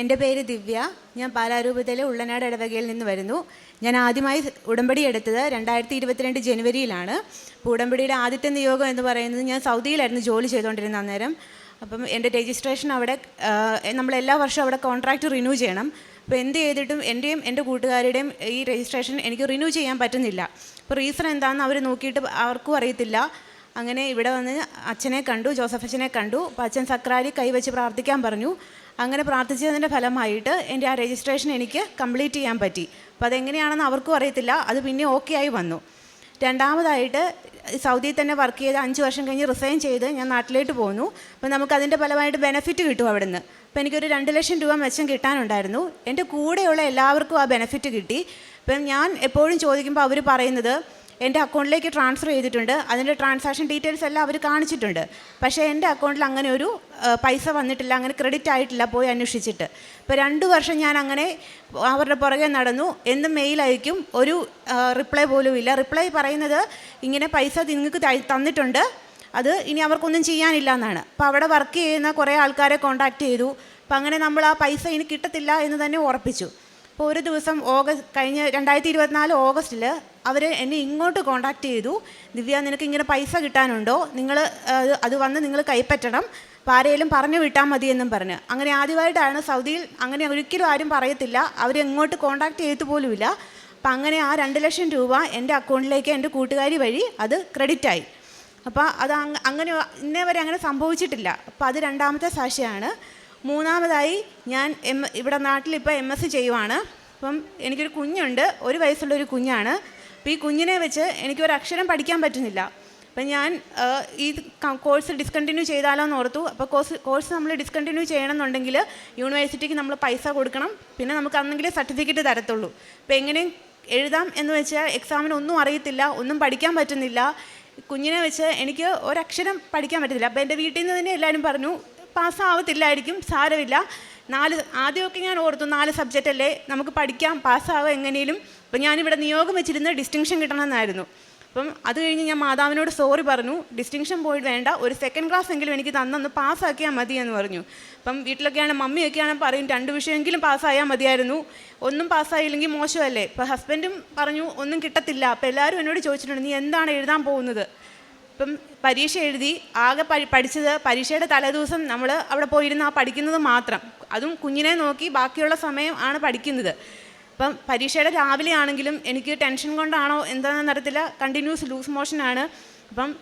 എന്റെ പേര് ദിവ്യ. ഞാൻ പാലാരൂപതയിലെ ഉള്ളനാട് ഇടവകയിൽ നിന്ന് വരുന്നു. ഞാൻ ആദ്യമായി ഉടമ്പടി എടുത്തത് രണ്ടായിരത്തി ഇരുപത്തിരണ്ട് ജനുവരിയിലാണ്. അപ്പോൾ ഉടമ്പടിയുടെ ആദ്യത്തെ നിയോഗം എന്ന് പറയുന്നത് ഞാൻ സൗദിയിലായിരുന്നു ജോലി ചെയ്തുകൊണ്ടിരുന്ന അന്നേരം. അപ്പം എന്റെ രജിസ്ട്രേഷൻ അവിടെ നമ്മൾ എല്ലാ വർഷവും അവിടെ കോൺട്രാക്റ്റ് റിന്യൂ ചെയ്യണം. അപ്പോൾ എന്ത് ചെയ്തിട്ടും എന്റെയും എന്റെ കൂട്ടുകാരുടെയും ഈ രജിസ്ട്രേഷൻ എനിക്ക് റിന്യൂ ചെയ്യാൻ പറ്റുന്നില്ല. അപ്പോൾ റീസൺ എന്താണെന്ന് അവർ നോക്കിയിട്ട് ആർക്കും അറിയത്തില്ല. അങ്ങനെ ഇവിടെ വന്ന് അച്ഛനെ കണ്ടു ജോസഫ് അച്ഛനെ കണ്ടു. അപ്പോൾ അച്ഛൻ സക്രാരി കൈവച്ച് പ്രാർത്ഥിക്കാൻ പറഞ്ഞു. അങ്ങനെ പ്രാർത്ഥിച്ചതിന്റെ ഫലമായിട്ട് എന്റെ ആ രജിസ്ട്രേഷൻ എനിക്ക് കംപ്ലീറ്റ് ചെയ്യാൻ പറ്റി. അപ്പോൾ അതെങ്ങനെയാണെന്ന് അവർക്കും അറിയത്തില്ല. അത് പിന്നെ ഓക്കെ ആയി വന്നു. രണ്ടാമതായിട്ട് സൗദിയിൽ തന്നെ വർക്ക് ചെയ്ത് അഞ്ച് വർഷം കഴിഞ്ഞ് റിസൈൻ ചെയ്ത് ഞാൻ നാട്ടിലേക്ക് പോന്നു. അപ്പോൾ നമുക്ക് അതിന്റെ ഫലമായിട്ട് ബെനിഫിറ്റ് കിട്ടും അവിടെ നിന്ന് അപ്പോൾ എനിക്കൊരു രണ്ട് ലക്ഷം രൂപ മെച്ചം കിട്ടാനുണ്ടായിരുന്നു. എന്റെ കൂടെയുള്ള എല്ലാവർക്കും ആ ബെനിഫിറ്റ് കിട്ടി. ഇപ്പം ഞാൻ എപ്പോഴും ചോദിക്കുമ്പോൾ അവർ പറയുന്നത് എന്റെ അക്കൗണ്ടിലേക്ക് ട്രാൻസ്ഫർ ചെയ്തിട്ടുണ്ട്. അതിന്റെ ട്രാൻസാക്ഷൻ ഡീറ്റെയിൽസ് എല്ലാം അവർ കാണിച്ചിട്ടുണ്ട്. പക്ഷേ എന്റെ അക്കൗണ്ടിൽ അങ്ങനെ ഒരു പൈസ വന്നിട്ടില്ല. അങ്ങനെ ക്രെഡിറ്റ് ആയിട്ടില്ല പോയി അന്വേഷിച്ചിട്ട്. ഇപ്പോൾ രണ്ട് വർഷം ഞാൻ അങ്ങനെ അവരുടെ പുറകെ നടന്നു. എന്നും മെയിൽ അയക്കും? ഒരു റിപ്ലൈ പോലും ഇല്ല. റിപ്ലൈ പറയുന്നത് ഇങ്ങനെ പൈസ നിങ്ങൾക്ക് തന്നിട്ടുണ്ട്. അത് ഇനി അവർക്കൊന്നും ചെയ്യാനില്ല എന്നാണ്. അപ്പോൾ അവിടെ വർക്ക് ചെയ്യുന്ന കുറേ ആൾക്കാരെ കോൺടാക്റ്റ് ചെയ്തു. അപ്പോൾ അങ്ങനെ നമ്മൾ ആ പൈസ ഇനി കിട്ടത്തില്ല എന്ന് തന്നെ ഉറപ്പിച്ചു. അപ്പോൾ ഒരു ദിവസം ഓഗസ്റ്റ് കഴിഞ്ഞ രണ്ടായിരത്തി ഇരുപത്തിനാല് ഓഗസ്റ്റിൽ അവർ എന്നെ ഇങ്ങോട്ട് കോൺടാക്റ്റ് ചെയ്തു. ദിവ്യ നിനക്ക് ഇങ്ങനെ പൈസ കിട്ടാനുണ്ടോ? നിങ്ങൾ അത് വന്ന് നിങ്ങൾ കൈപ്പറ്റണം. ആരെങ്കിലും പറഞ്ഞു വിട്ടാൽ മതി എന്നും പറഞ്ഞ്. അങ്ങനെ ആദ്യമായിട്ടാണ് സൗദിയിൽ അങ്ങനെ ഒരിക്കലും ആരും പറയത്തില്ല. അവർ എങ്ങോട്ട് കോൺടാക്ട് ചെയ്തു പോലുമില്ല. അപ്പം അങ്ങനെ ആ രണ്ട് ലക്ഷം രൂപ എന്റെ അക്കൗണ്ടിലേക്ക് എന്റെ കൂട്ടുകാരി വഴി അത് ക്രെഡിറ്റ് ആയി. അപ്പോൾ അത് അങ്ങനെ ഇന്നേ വരെ അങ്ങനെ സംഭവിച്ചിട്ടില്ല. അപ്പോൾ അത് രണ്ടാമത്തെ സാക്ഷിയാണ്. മൂന്നാമതായി ഞാൻ എം ഇവിടെ നാട്ടിൽ ഇപ്പോൾ എം എസ് സി ചെയ്യുവാണ്. അപ്പം എനിക്കൊരു കുഞ്ഞുണ്ട്. ഒരു വയസ്സുള്ള ഒരു കുഞ്ഞാണ്. അപ്പോൾ ഈ കുഞ്ഞിനെ വെച്ച് എനിക്കൊരു അക്ഷരം പഠിക്കാൻ പറ്റുന്നില്ല. അപ്പം ഞാൻ ഈ കോഴ്സ് ഡിസ്കണ്ടിന്യൂ ചെയ്താലോ എന്ന് ഓർത്തു അപ്പോൾ കോഴ്സ് കോഴ്സ് നമ്മൾ ഡിസ്കണ്ടിന്യൂ ചെയ്യണമെന്നുണ്ടെങ്കിൽ യൂണിവേഴ്സിറ്റിക്ക് നമ്മൾ പൈസ കൊടുക്കണം. പിന്നെ നമുക്ക് അന്നെങ്കിലേ സർട്ടിഫിക്കറ്റ് തരത്തുള്ളൂ. അപ്പോൾ എങ്ങനെയും എഴുതാം എന്ന് വെച്ചാൽ എക്സാമിന് ഒന്നും അറിയത്തില്ല ഒന്നും പഠിക്കാൻ പറ്റുന്നില്ല. കുഞ്ഞിനെ വെച്ച് എനിക്ക് ഒരക്ഷരം പഠിക്കാൻ പറ്റത്തില്ല അപ്പോൾ എന്റെ വീട്ടിൽ നിന്ന് തന്നെ എല്ലാവരും പറഞ്ഞു പാസ്സാവത്തില്ലായിരിക്കും സാരമില്ല. നാല് ആദ്യമൊക്കെ ഞാൻ ഓർത്തു നാല് സബ്ജക്റ്റ് അല്ലേ നമുക്ക് പഠിക്കാം പാസ്സാവാം എങ്ങനെയും അപ്പം ഞാനിവിടെ നിയോഗം വെച്ചിരുന്ന ഡിസ്റ്റിങ്ഷൻ കിട്ടണമെന്നായിരുന്നു. അപ്പം അത് കഴിഞ്ഞ് ഞാൻ മാതാവിനോട് സോറി പറഞ്ഞു. ഡിസ്റ്റിങ്ഷൻ പോയി വേണ്ട. ഒരു സെക്കൻഡ് ക്ലാസ് എങ്കിലും എനിക്ക് തന്നൊന്ന് പാസ്സാക്കിയാൽ മതി എന്ന് പറഞ്ഞു. അപ്പം വീട്ടിലൊക്കെയാണ് മമ്മിയൊക്കെയാണ് പറയും രണ്ട് വിഷയമെങ്കിലും പാസ്സായാൽ മതിയായിരുന്നു. ഒന്നും പാസ്സായില്ലെങ്കിൽ മോശമല്ലേ? ഇപ്പം ഹസ്ബൻഡും പറഞ്ഞു ഒന്നും കിട്ടത്തില്ല. അപ്പം എല്ലാവരും എന്നോട് ചോദിച്ചിട്ടുണ്ട് നീ എന്താണ് എഴുതാൻ പോകുന്നത്? ഇപ്പം പരീക്ഷ എഴുതി ആകെ പഠി- പഠിച്ചത് പരീക്ഷയുടെ തലേദിവസം നമ്മൾ അവിടെ പോയിരുന്ന ആ പഠിക്കുന്നത് മാത്രം. അതും കുഞ്ഞിനെ നോക്കി ബാക്കിയുള്ള സമയം ആണ് പഠിക്കുന്നത്. അപ്പം പരീക്ഷയുടെ രാവിലെ ആണെങ്കിലും എനിക്ക് ടെൻഷൻ കൊണ്ടാണോ എന്താണെന്ന് അറിയത്തില്ല. കണ്ടിന്യൂസ് ലൂസ് മോഷനാണ്. അപ്പം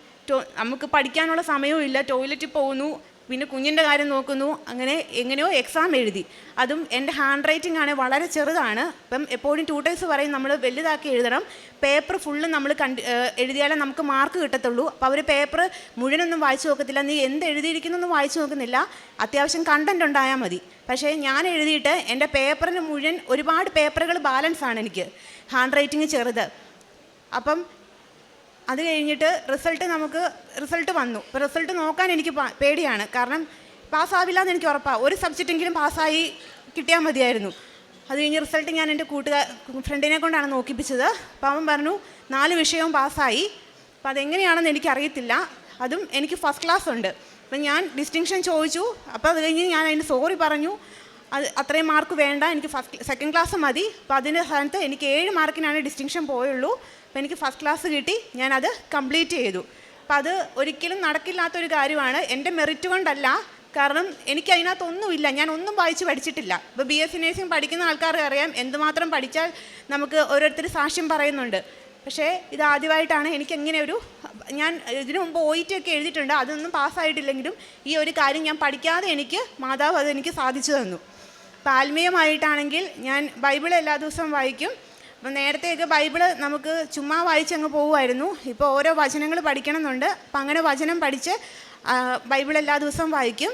നമുക്ക് പഠിക്കാനുള്ള സമയവും ഇല്ല. ടോയ്ലറ്റിൽ പോകുന്നു. പിന്നെ കുഞ്ഞിന്റെ കാര്യം നോക്കുന്നു. അങ്ങനെ എങ്ങനെയോ എക്സാം എഴുതി. അതും എന്റെ ഹാൻഡ് റൈറ്റിംഗ് ആണ് വളരെ ചെറുതാണ്. അപ്പം എപ്പോഴും ട്യൂട്ടേഴ്സ് പറയും നമ്മൾ വലുതാക്കി എഴുതണം. പേപ്പർ ഫുള്ള് നമ്മൾ കണ്ട് എഴുതിയാലേ നമുക്ക് മാർക്ക് കിട്ടത്തുള്ളൂ. അപ്പോൾ അവർ പേപ്പർ മുഴുവനൊന്നും വായിച്ചു നോക്കത്തില്ല. നീ എന്ത് എഴുതിയിരിക്കുന്നൊന്നും വായിച്ചു നോക്കുന്നില്ല. അത്യാവശ്യം കണ്ടന്റ് ഉണ്ടായാൽ മതി. പക്ഷേ ഞാൻ എഴുതിയിട്ട് എന്റെ പേപ്പറിന് മുഴുവൻ ഒരുപാട് പേപ്പറുകൾ ബാലൻസ് ആണ് എനിക്ക്. ഹാൻഡ് റൈറ്റിംഗ് ചെറുത്. അപ്പം അത് കഴിഞ്ഞിട്ട് റിസൾട്ട് നമുക്ക് റിസൾട്ട് വന്നു. ഇപ്പോൾ റിസൾട്ട് നോക്കാൻ എനിക്ക് പേടിയാണ്. കാരണം പാസ്സാവില്ല എന്ന് എനിക്ക് ഉറപ്പാണ് ഒരു സബ്ജക്റ്റെങ്കിലും പാസ്സായി കിട്ടിയാൽ മതിയായിരുന്നു. അത് കഴിഞ്ഞ് റിസൾട്ട് ഞാൻ എന്റെ കൂട്ടുകാർ ഫ്രണ്ടിനെ കൊണ്ടാണ് നോക്കിപ്പിച്ചത്. അപ്പോൾ അവൻ പറഞ്ഞു നാല് വിഷയവും പാസ്സായി. അപ്പോൾ അതെങ്ങനെയാണെന്ന് എനിക്കറിയത്തില്ല. അതും എനിക്ക് ഫസ്റ്റ് ക്ലാസ് ഉണ്ട്. അപ്പം ഞാൻ ഡിസ്റ്റിങ്ഷൻ ചോദിച്ചു. അപ്പോൾ അത് കഴിഞ്ഞ് ഞാൻ അതിന് സോറി പറഞ്ഞു. അത് അത്രയും മാർക്ക് വേണ്ട. എനിക്ക് ഫസ്റ്റ് സെക്കൻഡ് ക്ലാസ് മതി. അപ്പോൾ അതിന്റെ സ്ഥാനത്ത് എനിക്ക് ഏഴ് മാർക്കിനാണ് ഡിസ്റ്റിങ്ഷൻ പോയുള്ളൂ. അപ്പോൾ എനിക്ക് ഫസ്റ്റ് ക്ലാസ് കിട്ടി. ഞാനത് കംപ്ലീറ്റ് ചെയ്തു. അപ്പോൾ അത് ഒരിക്കലും നടക്കില്ലാത്തൊരു കാര്യമാണ്. എന്റെ മെറിറ്റ് കൊണ്ടല്ല. കാരണം എനിക്ക് അതിനകത്തൊന്നുമില്ല. ഞാൻ ഒന്നും വായിച്ച് പഠിച്ചിട്ടില്ല. ഇപ്പോൾ ബി എസ് സി നേഴ്സിംഗ് പഠിക്കുന്ന ആൾക്കാർക്ക് അറിയാം. എന്തുമാത്രം പഠിച്ചാൽ നമുക്ക് ഓരോരുത്തർ സാക്ഷ്യം പറയുന്നുണ്ട്. പക്ഷേ ഇത് ആദ്യമായിട്ടാണ് എനിക്ക് എങ്ങനെ ഒരു ഞാൻ ഇതിനു മുമ്പ് ഒ ഒക്കെ എഴുതിയിട്ടുണ്ട്. അതൊന്നും പാസ്സായിട്ടില്ലെങ്കിലും ഈ ഒരു കാര്യം ഞാൻ പഠിക്കാതെ എനിക്ക് മാതാവ് അതെനിക്ക് സാധിച്ചു തന്നു. അപ്പോൾ ആത്മീയമായിട്ടാണെങ്കിൽ ഞാൻ ബൈബിൾ എല്ലാ ദിവസവും വായിക്കും. അപ്പം നേരത്തെയൊക്കെ ബൈബിൾ നമുക്ക് ചുമ്മാ വായിച്ചങ്ങ് പോകുമായിരുന്നു ഇപ്പോൾ ഓരോ വചനങ്ങൾ പഠിക്കണമെന്നുണ്ട്. അപ്പം അങ്ങനെ വചനം പഠിച്ച് ബൈബിൾ എല്ലാ ദിവസവും വായിക്കും.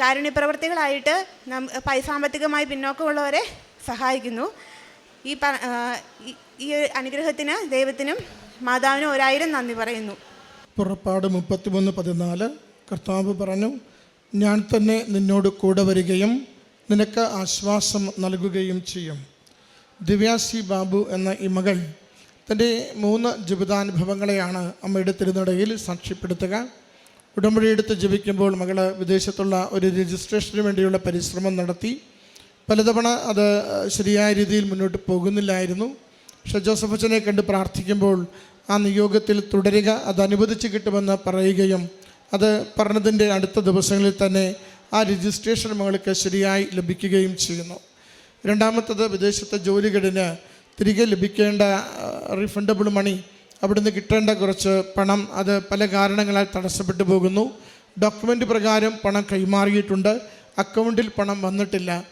കാരുണ്യപ്രവർത്തികളായിട്ട് നം പൈസാമ്പത്തികമായി പിന്നോക്കമുള്ളവരെ സഹായിക്കുന്നു. ഈ- ഈ അനുഗ്രഹത്തിന് ദൈവത്തിനും മാതാവിനും ഒരായിരം നന്ദി പറയുന്നു. പുറപ്പാട് മുപ്പത്തിമൂന്ന് പതിനാല്. കർത്താവ് പറഞ്ഞു ഞാൻ തന്നെ നിന്നോട് കൂടെ വരികയും നിനക്ക് ആശ്വാസം നൽകുകയും ചെയ്യും. ദിവ്യാസി ബാബു എന്ന ഈ മകൾ തന്റെ മൂന്ന് ജീവിതാനുഭവങ്ങളെയാണ് അമ്മയുടെ തിരുനടയിൽ സാക്ഷ്യപ്പെടുത്തുക. ഉടമ്പടിയെടുത്ത് ജപിക്കുമ്പോൾ മകൾ വിദേശത്തുള്ള ഒരു രജിസ്ട്രേഷന് വേണ്ടിയുള്ള പരിശ്രമം നടത്തി. പലതവണ അത് ശരിയായ രീതിയിൽ മുന്നോട്ട് പോകുന്നില്ലായിരുന്നു. പക്ഷെ ജോസഫ് അച്ഛനെ കണ്ട് പ്രാർത്ഥിക്കുമ്പോൾ ആ നിയോഗത്തിൽ തുടരുക അത് അനുവദിച്ച് കിട്ടുമെന്ന് പറയുകയും അത് പറഞ്ഞതിന്റെ അടുത്ത ദിവസങ്ങളിൽ തന്നെ ആ രജിസ്ട്രേഷൻ മകൾക്ക് ശരിയായി ലഭിക്കുകയും ചെയ്യുന്നു. രണ്ടാമത്തത് വിദേശത്തെ ജോലികടിന് തിരികെ ലഭിക്കേണ്ട റീഫണ്ടബിൾ മണി അവിടുന്ന് കിട്ടേണ്ട കുറച്ച് പണം അത് പല കാരണങ്ങളാൽ തടസ്സപ്പെട്ടു പോകുന്നു. ഡോക്യുമെന്റ് പ്രകാരം പണം കൈമാറിയിട്ടുണ്ട്. അക്കൗണ്ടിൽ പണം വന്നിട്ടില്ല.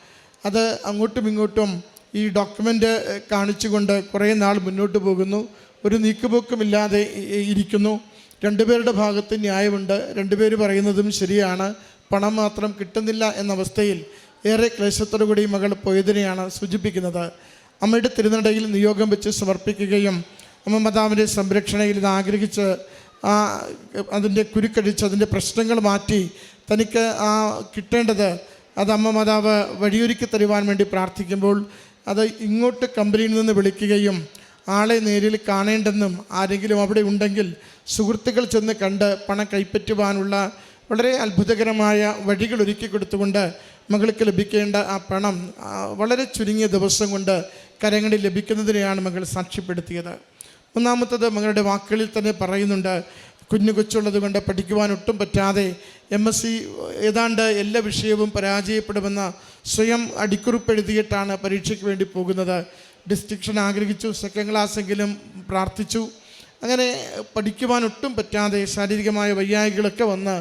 അത് അങ്ങോട്ടും ഇങ്ങോട്ടും ഈ ഡോക്യുമെന്റ് കാണിച്ചുകൊണ്ട് കുറേ നാൾ മുന്നോട്ട് പോകുന്നു. ഒരു നീക്കുപോക്കുമില്ലാതെ ഇരിക്കുന്നു. രണ്ടുപേരുടെ ഭാഗത്ത് ന്യായമുണ്ട്. രണ്ടുപേർ പറയുന്നതും ശരിയാണ്. പണം മാത്രം കിട്ടുന്നില്ല എന്ന അവസ്ഥയിൽ ഏറെ ക്ലേശത്തോടു കൂടി മകൾ പോയതിനെയാണ് സൂചിപ്പിക്കുന്നത്. അമ്മയുടെ തിരുനടയിൽ നിയോഗം വെച്ച് സമർപ്പിക്കുകയും അമ്മ മാതാവിന്റെ സംരക്ഷണയിൽ ഇത് ആഗ്രഹിച്ച് ആ അതിന്റെ കുരുക്കഴിച്ച് അതിന്റെ പ്രശ്നങ്ങൾ മാറ്റി തനിക്ക് ആ കിട്ടേണ്ടത് അത് അമ്മ മാതാവ് വഴിയൊരുക്കി തരുവാൻ വേണ്ടി പ്രാർത്ഥിക്കുമ്പോൾ അത് ഇങ്ങോട്ട് കമ്പനിയിൽ നിന്ന് വിളിക്കുകയും ആളെ നേരിൽ കാണേണ്ടെന്നും ആരെങ്കിലും അവിടെ ഉണ്ടെങ്കിൽ സുഹൃത്തുക്കൾ ചെന്ന് കണ്ട് പണം കൈപ്പറ്റുവാനുള്ള വളരെ അത്ഭുതകരമായ വഴികൾ ഒരുക്കി കൊടുത്തുകൊണ്ട് മകൾക്ക് ലഭിക്കേണ്ട ആ പണം വളരെ ചുരുങ്ങിയ ദിവസം കൊണ്ട് കരങ്ങളിൽ ലഭിക്കുന്നതിനെയാണ് മകൾ സാക്ഷ്യപ്പെടുത്തിയത്. മൂന്നാമത്തത് മകളുടെ വാക്കുകളിൽ തന്നെ പറയുന്നുണ്ട് കുഞ്ഞു കൊച്ചുള്ളത് കൊണ്ട് പഠിക്കുവാൻ ഒട്ടും പറ്റാതെ എം എസ് സി ഏതാണ്ട് എല്ലാ വിഷയവും പരാജയപ്പെടുമെന്ന സ്വയം അടിക്കുറിപ്പ് എഴുതിയിട്ടാണ് പരീക്ഷയ്ക്ക് വേണ്ടി പോകുന്നത്. ഡിസ്ട്രിക്ഷൻ ആഗ്രഹിച്ചു സെക്കൻഡ് ക്ലാസ്സെങ്കിലും പ്രാർത്ഥിച്ചു. അങ്ങനെ പഠിക്കുവാൻ ഒട്ടും പറ്റാതെ ശാരീരികമായ വയ്യായികളൊക്കെ വന്ന്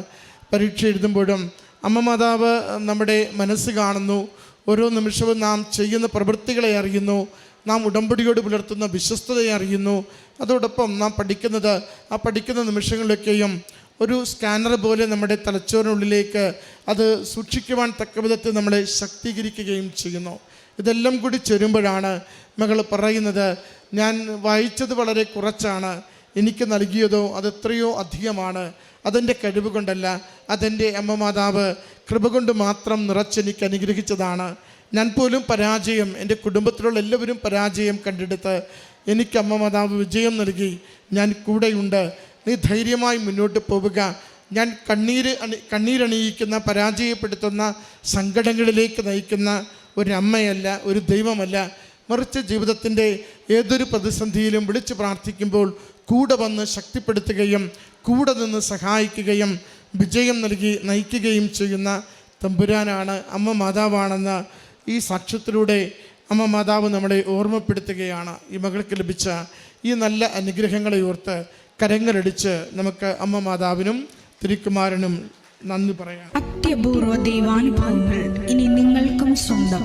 പരീക്ഷ എഴുതുമ്പോഴും അമ്മ മാതാവ് നമ്മുടെ മനസ്സ് കാണുന്നു. ഓരോ നിമിഷവും നാം ചെയ്യുന്ന പ്രവൃത്തികളെ അറിയുന്നു. നാം ഉടമ്പടിയോട് പുലർത്തുന്ന വിശ്വസ്തതയെ അറിയുന്നു. അതോടൊപ്പം നാം പഠിക്കുന്നത് ആ പഠിക്കുന്ന നിമിഷങ്ങളിലൊക്കെയും ഒരു സ്കാനർ പോലെ നമ്മുടെ തലച്ചോറിനുള്ളിലേക്ക് അത് സൂക്ഷിക്കുവാൻ തക്ക വിധത്തിൽ നമ്മളെ ശക്തീകരിക്കുകയും ചെയ്യുന്നു. ഇതെല്ലാം കൂടി ചേരുമ്പോഴാണ് മകൾ പറയുന്നത് ഞാൻ വായിച്ചത് വളരെ കുറച്ചാണ്. എനിക്ക് നൽകിയതോ അതെത്രയോ അധികമാണ്. അതെന്റെ കഴിവ് കൊണ്ടല്ല. അതെന്റെ അമ്മ മാതാവ് കൃപ കൊണ്ട് മാത്രം നിറച്ചെനിക്ക് അനുഗ്രഹിച്ചതാണ്. ഞാൻ പോലും പരാജയം എന്റെ കുടുംബത്തിലുള്ള എല്ലാവരും പരാജയം കണ്ടെടുത്ത് എനിക്ക് അമ്മ മാതാവ് വിജയം നൽകി. ഞാൻ കൂടെയുണ്ട്. നീ ധൈര്യമായി മുന്നോട്ട് പോവുക. ഞാൻ കണ്ണീര് അണി കണ്ണീരണിയിക്കുന്ന പരാജയപ്പെടുത്തുന്ന സങ്കടങ്ങളിലേക്ക് നയിക്കുന്ന ഒരു അമ്മയല്ല ഒരു ദൈവമല്ല. മറിച്ച് ജീവിതത്തിന്റെ ഏതൊരു പ്രതിസന്ധിയിലും വിളിച്ച് പ്രാർത്ഥിക്കുമ്പോൾ കൂടെ വന്ന് ശക്തിപ്പെടുത്തുകയും കൂടെ നിന്ന് സഹായിക്കുകയും വിജയം നൽകി നയിക്കുകയും ചെയ്യുന്ന തമ്പുരാനാണ് അമ്മ മാതാവാണെന്ന് ഈ സാക്ഷ്യത്തിലൂടെ അമ്മ മാതാവ് നമ്മളെ ഓർമ്മപ്പെടുത്തുകയാണ്. ഈ മകൾക്ക് ലഭിച്ച ഈ നല്ല അനുഗ്രഹങ്ങളെ ഓർത്ത് കരങ്ങളടിച്ച് നമുക്ക് അമ്മ മാതാവിനും തിരുക്കുമാരനും നന്ദി പറയാം. അത്യപൂർവ ദൈവാനുഭവങ്ങൾ ഇനി നിങ്ങൾക്കും സ്വന്തം.